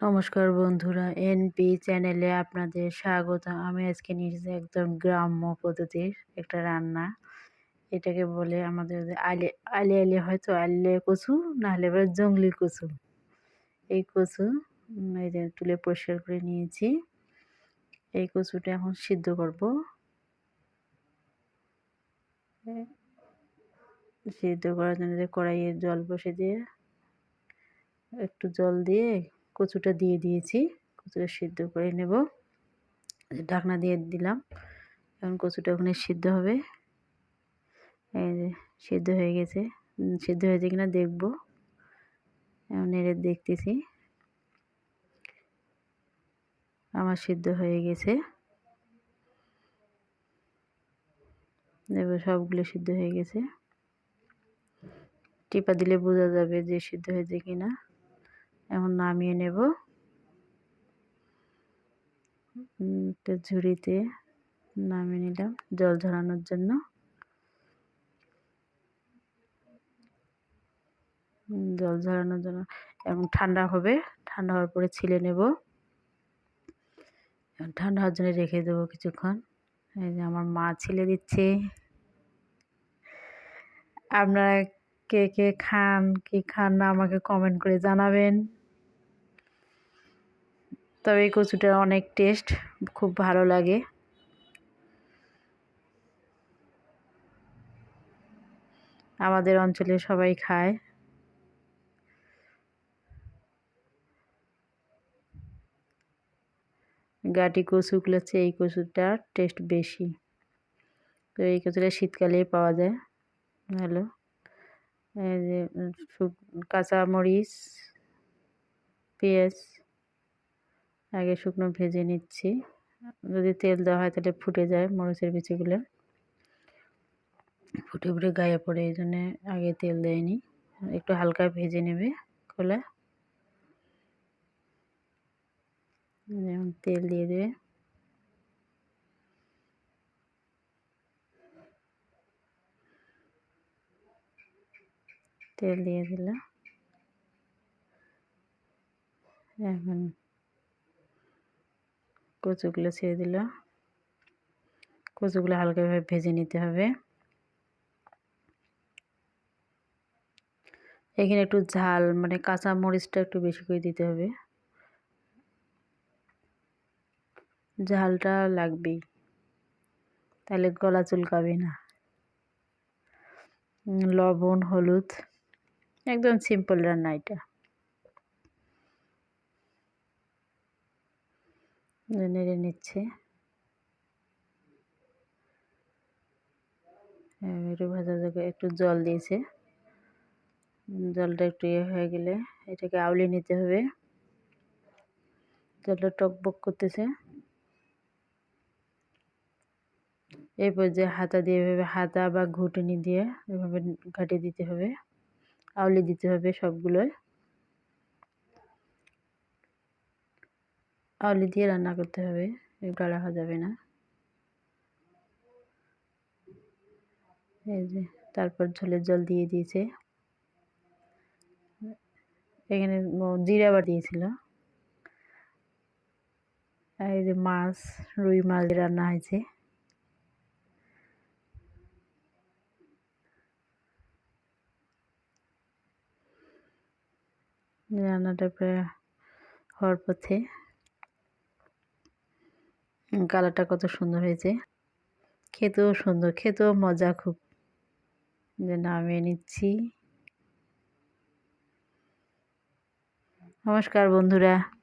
নমস্কার বন্ধুরা এনপি চ্যানেলে আপনাদের স্বাগত। আমি আজকে নিয়েছি একদম গ্রাম্য পদ্ধতির একটা রান্না। এটাকে বলে আমাদের আলে আলে আলে হয়তো আলে কচু নাহলে এবার জঙ্গলি কচু। এই কচু এই যে তুলে পরিষ্কার করে নিয়েছি। এই কচুটা এখন সিদ্ধ করব। সিদ্ধ করার জন্য যে কড়াইয়ে জল বসে দিয়ে, একটু জল দিয়ে কচুটা দিয়ে দিয়েছি। কচুটা সিদ্ধ করে নেব। ঢাকনা দিয়ে দিলাম। এখন কচুটা ওখানে সিদ্ধ হবে। সিদ্ধ হয়ে গেছে। সিদ্ধ হয়েছে কিনা দেখব। এখন নেড়ে দেখতেছি। আমার সিদ্ধ হয়ে গেছে। দেখব সবগুলো সিদ্ধ হয়ে গেছে। টিপা দিলে বোঝা যাবে যে সিদ্ধ হয়েছে কিনা। এখন নামিয়ে নেব। একটা ঝুড়িতে নামিয়ে নিলাম জল ঝরানোর জন্য। জল ঝরানোর জন্য এবং ঠান্ডা হবে, ঠান্ডা হওয়ার পরে ছিলে নেব। ঠান্ডা হওয়ার জন্য রেখে দেবো কিছুক্ষণ। এই যে আমার মা ছিলে দিচ্ছে। আপনারা কে কে খান, কি খান না আমাকে কমেন্ট করে জানাবেন। তবে এই কচুটার অনেক টেস্ট খুব ভালো লাগে। আমাদের অঞ্চলে সবাই খায়। গাটি কচুগুলো হচ্ছে এই কচুটার টেস্ট বেশি। তো এই কচুটা শীতকালেই পাওয়া যায়। যে কাঁচা মরিচ, পেঁয়াজ, আগে শুকনো ভেজে নিচ্ছি। যদি তেল দেওয়া হয় তাহলে ফুটে যায় মরিচের বিচিগুলো ফুটে ফুটে গায়ে পড়ে, এই জন্যে আগে তেল দেয়নি। একটু হালকা ভেজে নেবে খোলা। তেল দিয়ে দেবে। তেল দিয়ে দিল এখন কচুগুলো ছেড়ে দিল কচুগুলো হালকাভাবে ভেজে নিতে হবে। এখানে একটু ঝাল মানে কাঁচা মরিচটা একটু বেশি করে দিতে হবে। ঝালটা লাগবেই। তাহলে গলা চুলকাবে না। লবণ, হলুদ একদম সিম্পল রান্না এটা। নেড়ে নিচ্ছে। একটু ভাজা জায়গায় একটু জল দিয়েছে। জলটা একটু ইয়ে হয়ে গেলে এটাকে আউলে নিতে হবে। জলটা টকবক করতেছে। এই পর্যায়ে হাতা দিয়ে এভাবে হাতা বা ঘুটনি দিয়ে এভাবে ঘাটে দিতে হবে। আউলে দিতে হবে সবগুলোয় আউলি দিয়ে রান্না করতে হবে গাঢ়া হওয়া যাবে না। এই যে, তারপর ঝোলের জল দিয়ে দিয়েছে। এখানে জিরা বার দিয়েছিল এই যে মাছ, রুই মাছ রান্না হয়েছে। রান্নাটা প্রায় হওয়ার পথে কালারটা কত সুন্দর হয়েছে। খেতেও সুন্দর, খেতেও মজা খুব। যে নামিয়ে নিচ্ছি। নমস্কার বন্ধুরা।